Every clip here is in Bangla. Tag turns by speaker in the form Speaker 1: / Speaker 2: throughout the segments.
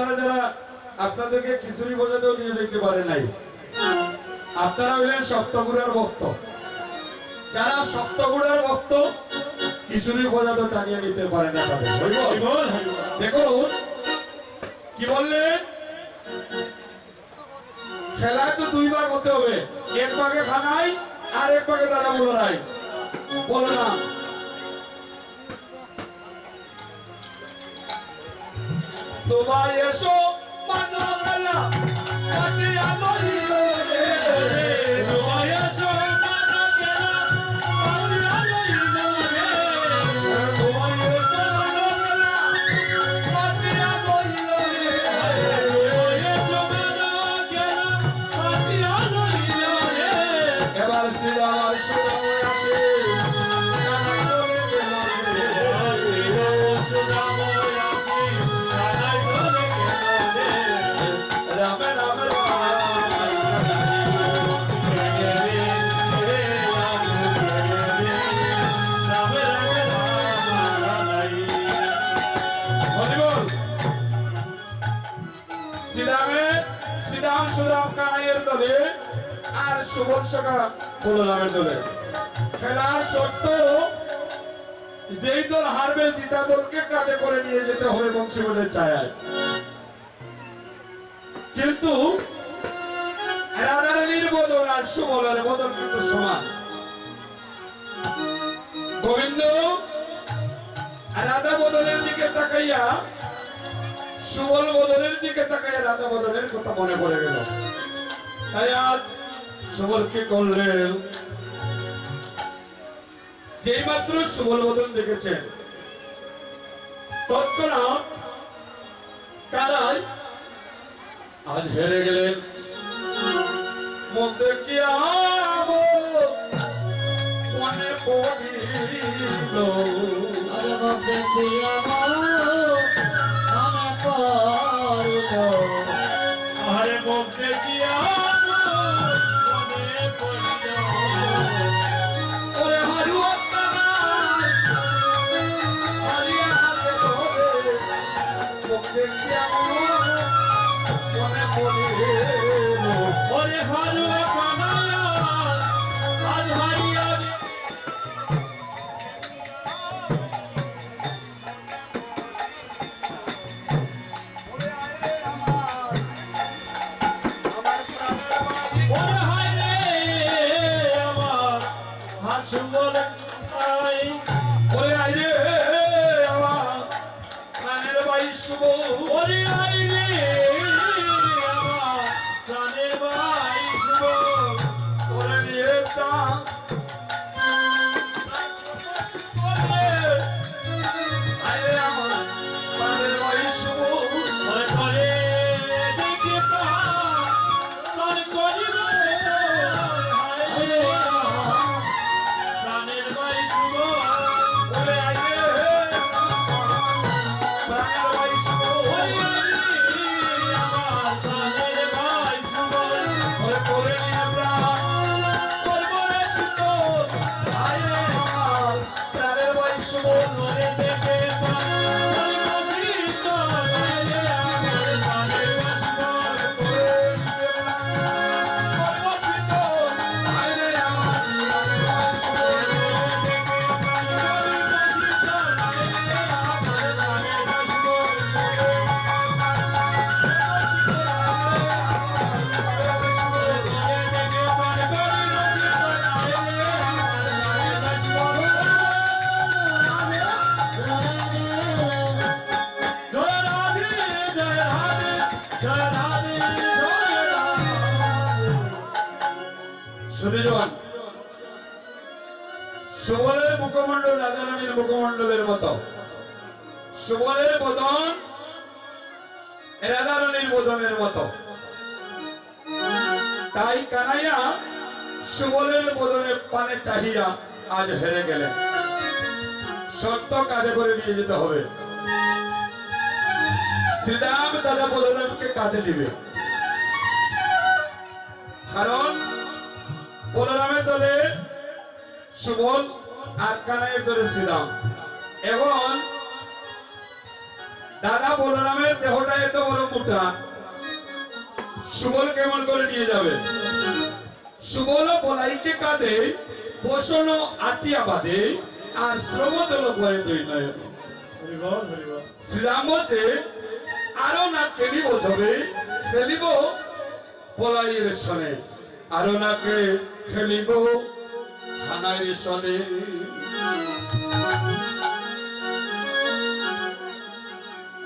Speaker 1: আপনারা যারা আপনাদেরকে খিচুড়ি বোঝাতেও নিয়ে যেতে পারে নাই, আপনারা হইলেন সপ্তগুড়ার ভক্ত। যারা সপ্তগুড়ার ভক্ত, খিচুড়ি বোঝাতেও টানিয়ে নিতে পারে না দেখুন, কি বললেন খেলায় তো দুই ভাগ হতে হবে, এক ভাগে খানাই আর এক ভাগে দাদা বলো নাই। বলো না। তোমায় এসো কিন্তু রাধারানীর আর সুবলের বদল কিন্তু সমান। গোবিন্দ, রাধা বদলের দিকে তাকাইয়া, সুবল বদলের দিকে তাকাইয়া রাধা বদলের কথা মনে পড়ে গেল। তাই আজ সুবল করলেন। যেই মাত্র সুবল বদল দেখেছেন, তৎক্ষণাৎ কারায় আজ হেরে গেলেন। মুখ দেখিয়া মনে পড়িল? বদনের মতো। তাই কানাইয়া সুবলের বদনের পানে চাহিয়া আজ হেরে গেলেন। সত্য করে নিয়ে যেতে হবে। শ্রীরাম দাদা বলরামকে কাঁধে দিবে কারণ বলরামের দলে সুবল আর কানাইয়ের দলে শ্রীরাম। এবং দাদা বলরামের দেহটা এত বড় মোটা। সুবল কেমন করে নিয়ে যাবে? সুবল বলাইকে কাঁদে পোষণ আটিয়া বাঁধে আর শ্রম নয়। শ্রীরাম আরও না খেলিব ছবে খেলিব পলাইয়ের সনে। আরও নাকে খেলিব খানাইয়ের সনে।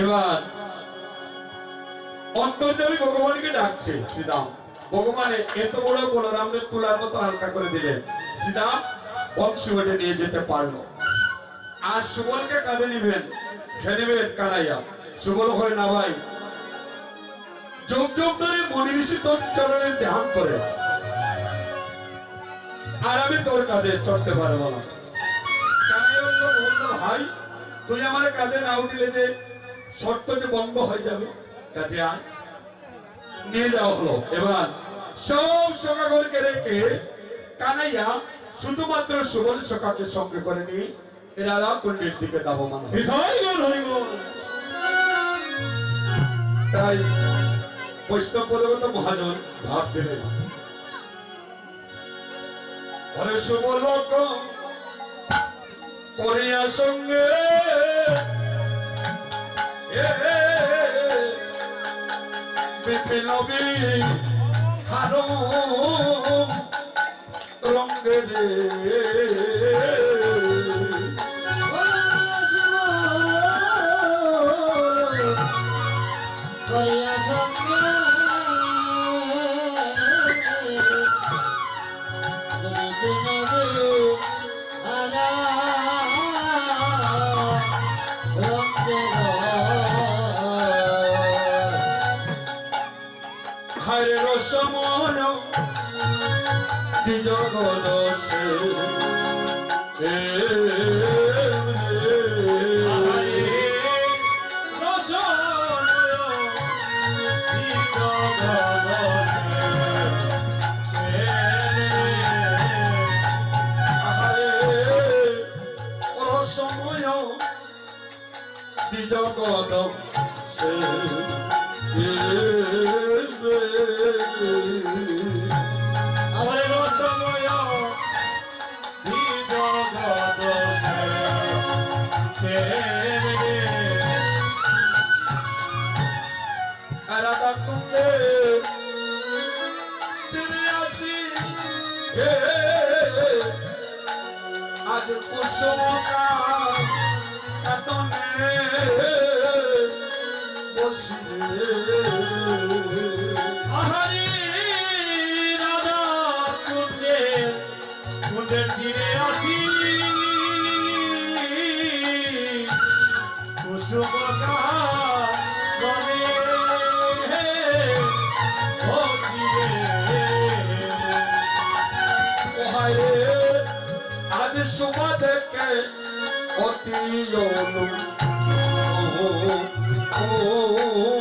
Speaker 1: এবার অন্তর্জামী ভগবানকে ডাকছে শ্রীরাম ভগবানে এত বড় বলরামকে তুলার মতো হালকা করে দিলেন। শ্রীরাম বংশ বেটে নিয়ে যেতে পারল। আর সুবলকে কাঁধে নিবেন খেলিবেন কানাইয়া। সুবল হয় না ভাই। যোগ যোগ ধরে মনি ঋষি তোর ধ্যান করে। আর আমি তোর কাঁধে চড়তে পারব না। ভাই, তুই আমার কাঁধে না উঠিলে যে শর্ত যে বঙ্গ হয়ে যাবে কাঁধে আয় নিয়ে যাওয়া হলো। এবার সব সকাগরকে রেখে কানাইয়া শুধুমাত্র সুবল সকাকে সঙ্গে করে নিয়ে রাধা কুণ্ডের দিকে দাবমান তাই বৈষ্ণব পদগত মহাজন ভাব দিলেন। হরে শুভ লোক করিয়া সঙ্গে বিপিন হারো রঙ্গে
Speaker 2: করিয়া সঙ্গে বিপিনবে
Speaker 1: Cho cô. বসি
Speaker 3: আহারি
Speaker 1: অতি ও
Speaker 3: আহারি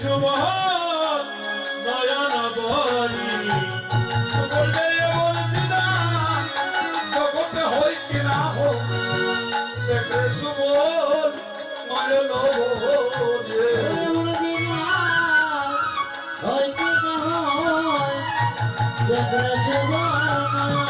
Speaker 1: শুভ নয়ন
Speaker 3: বলি।
Speaker 1: সুবর্ণে বলছিলা জগতে হই কি না হোক দেখে শুভ নয়ন
Speaker 2: দিন হয় কি না হয়, দেখলে শুভ নয়ন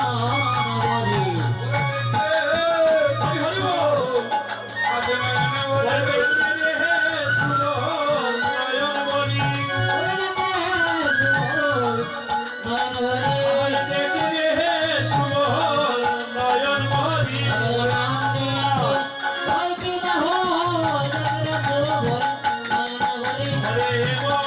Speaker 3: আরে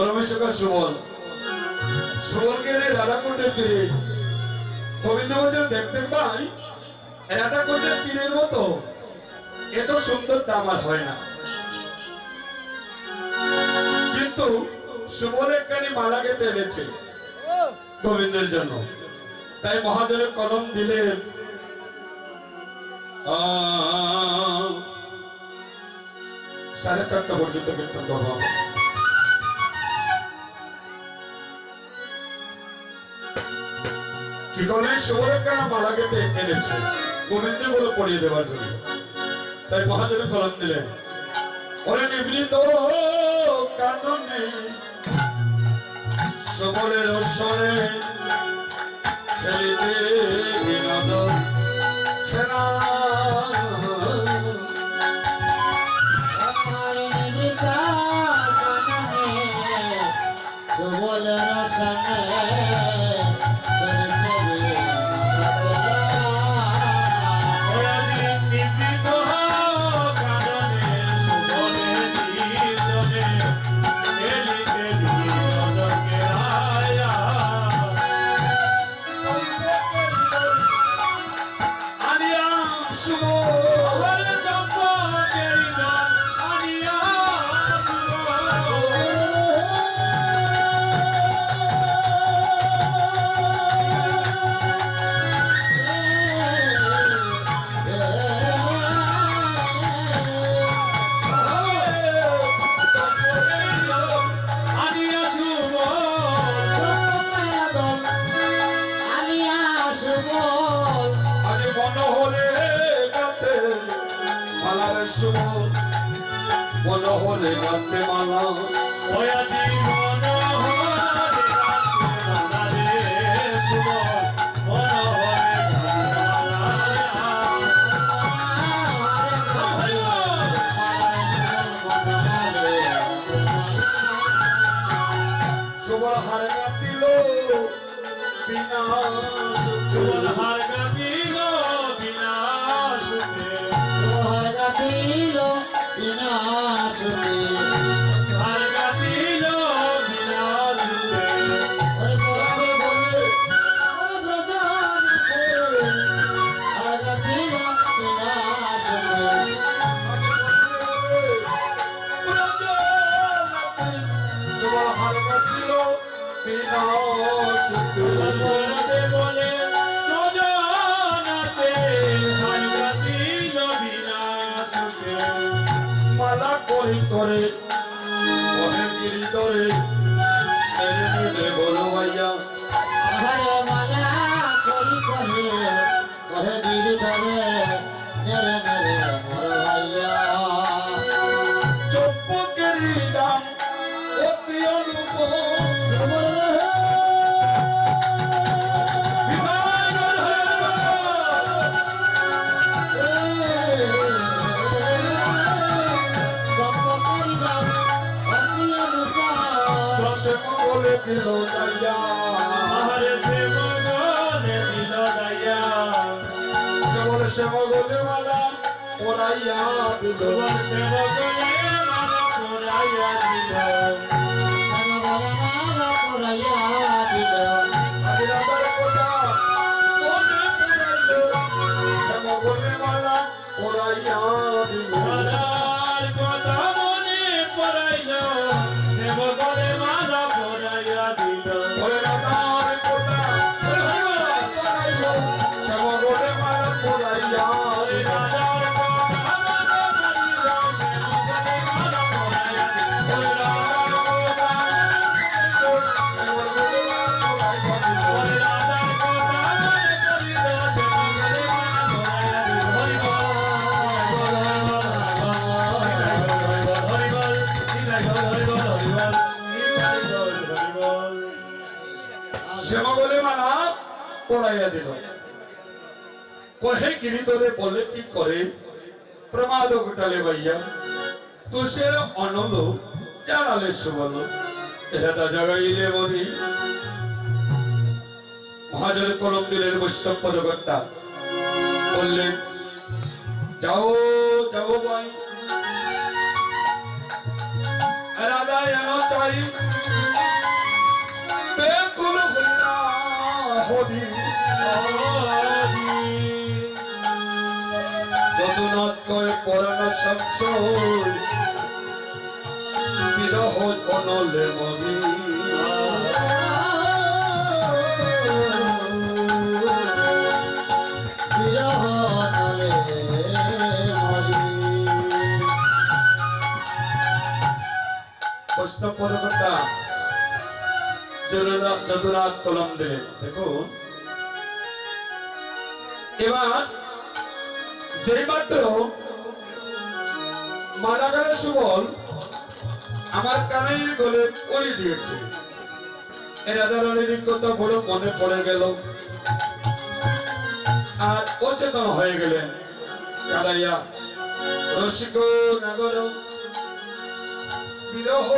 Speaker 1: মরমেশকা সুমন। সুমনকে এনে রাধাকুণ্ডের তীরে। গোবিন্দ দেখতে পাই রাধাকুণ্ডের তীরের মতো। এত সুন্দর দাম আর হয় না। কিন্তু সুমন একখানি মালা গেতে এনেছে গোবিন্দের জন্য। তাই মহাজনের কলম দিলেন সাড়ে চারটা পর্যন্ত কীর্তন করব কি করলেন সুবরেখা মালা কেটে এনেছে। গোবিন্দ বলে পড়িয়ে দেওয়ার জন্য। তাই মহাজনে কলম দিলেন। ওরে নিবৃত কাননে সবরের স্বরে খেলিতে সবার হার গাতিল বিনা
Speaker 3: চুল হার
Speaker 2: গাতিল বিনা সুখে।
Speaker 3: হার
Speaker 2: গাতিল বিনা সুখে।
Speaker 1: করি করে ওহে গিরি ধরে মেরে মেরে বলো ভাইয়া।
Speaker 2: আহারে মালা করি করে ওহে গিরি ধরে মেরে
Speaker 1: মোর Боже, পড়াইয়া দিল। কহে বলে কি করে? প্রমাদ ভাইয়া, তুষের অনল জানালে সুবল। এরাদা জাগাইলে কলম বৈষ্ণব বললেন, যাও যাও ভাই। এন চাই। হরি যদুনাথ কয় পরাণ সাক্ষ বিরহ অনলে মনি
Speaker 2: বিরহ নলে মরি
Speaker 1: বৈষ্ণব পদকর্তা যদুনাথ যদুনাথ কলম দিলেন। দেখুন। এবার যেই মাত্র সুবল আমার গলে পড়ে দিয়েছে। কথা বড় মনে পড়ে গেল। আর অচেতন হয়ে গেলেন। রসিক নাগর, বিরহ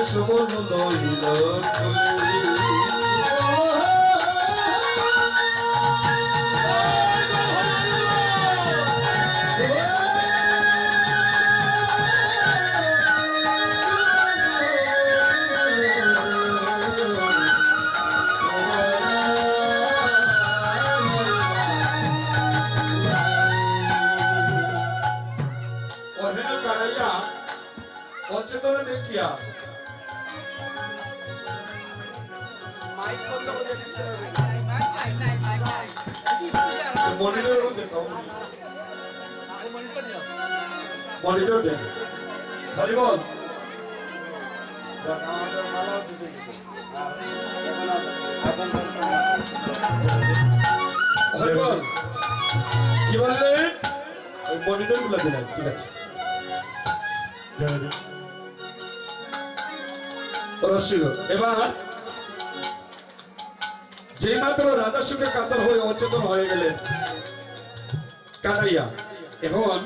Speaker 1: সুবর্ণ লইল অচেতন দেখিয়া মনিটর বল কি বললেন ওই মনিটরগুলো দিলেন ঠিক আছে রসিক এবার যে মাত্র রাজার সঙ্গে কাতর হয়ে অচেতন হয়ে গেলেন কানাইয়া, এখন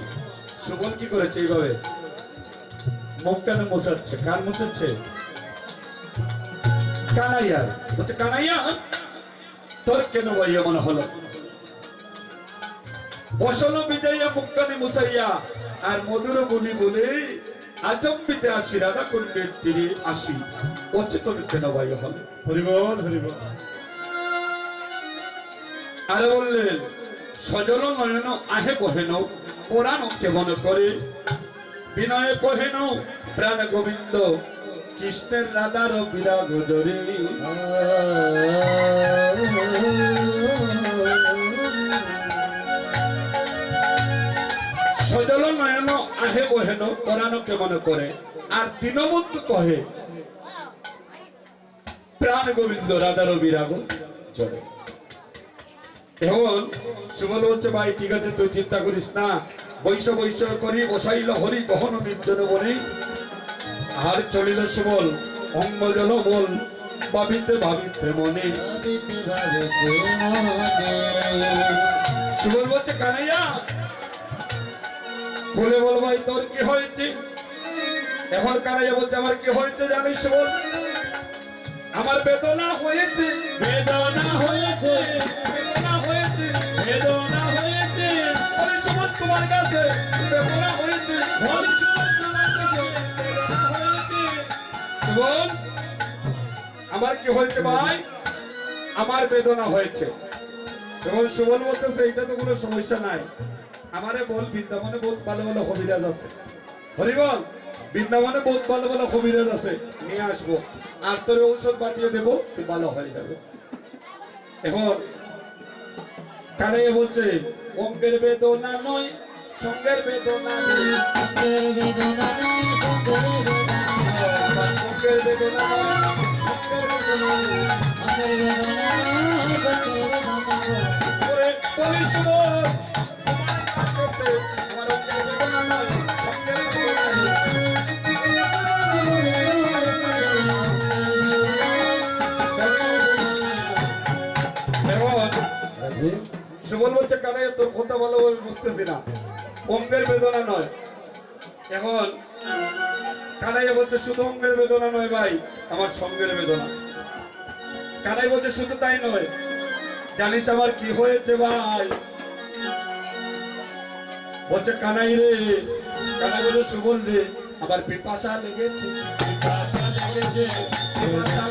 Speaker 1: সুবল কি করেছে এইভাবে? মুখ কেন মোছাচ্ছে, কান মোছাচ্ছে? কানাইয়া, বলছে, কানাইয়া, তোর কেন ভাই হলো? বসল বিজয়া মুক্তানি মুসাইয়া আর মধুর গুলি বলে আচম্বিতে আসি রাধা কুণ্ডের তীরে আসি, অচেতন কেন ভাই হলো?
Speaker 3: হরিবল হরিবল।
Speaker 1: আর বললেন সজল নয়ন আহে কহেন পুরাণ কেমন করে। বিনয় কহেন প্রাণ গোবিন্দ, কৃষ্ণের রাধার বিরাগ জরে। সজল নয়ন আহে বহেন পুরাণ কেমন করে। আর দীনবন্ধু কহে, প্রাণ গোবিন্দ, রাধার বিরাগ জরে। এখন সুবল হচ্ছে, ভাই, ঠিক আছে, তুই চিন্তা করিস না। বৈশ বৈশ করি, বসাইল হরি গহন নির্জন বলি। আর চলিল সুবল অঙ্গ জল বল ভাবিতে ভাবিতে মনে। সুবল বলছে, কানাইয়া, বলে বল ভাই, তোর কি হয়েছে? এখন কানাইয়া বলছে, আমার কি হয়েছে জানিস সুবল আমার বেদনা হয়েছে।
Speaker 3: বেদনা হয়েছে।
Speaker 1: আমার কি হয়েছে ভাই? আমার বেদনা হয়েছে। তখন সুবল বলতেছে এটা তো কোনো সমস্যা নাই। আমারে বল, বৃন্দাবনে বহুত ভালো ভালো হবিরাজ আছে। হরিবল বৃন্দাবনে বহুত ভালো ভালো হবিরাজ আছে। নিয়ে আসব। আর তোর ঔষধ পাঠিয়ে দেবো ভালো হয়ে যাবে। এখন কানে বলছে অঙ্গের বেদনা নয় সঙ্গের বেদনা নেই
Speaker 2: সঙ্গের বেদনা নয় সঙ্গের বেদনা
Speaker 1: সঙ্গের বেদনা নেই
Speaker 2: সঙ্গের বেদনা সঙ্গের বেদনা
Speaker 1: তোমার কাছেতে আমার বেদনা নয়, সঙ্গের বেদনা নেই। সুবল বলছে কানে তোর কথা ভালো বুঝতেছি না। অঙ্গের বেদনা নয়। এখন কানাইয়া বলছে শুধু অঙ্গের বেদনা নয় ভাই আমার সঙ্গের বেদনা। কানাই বলছে শুধু তাই নয় জানিস আমার কি হয়েছে ভাই? বলছে কানাই রে কানাই বলে সুবল রে আমার পিপাসা লেগেছে।
Speaker 3: আশা লেগেছে।
Speaker 1: পিপাসা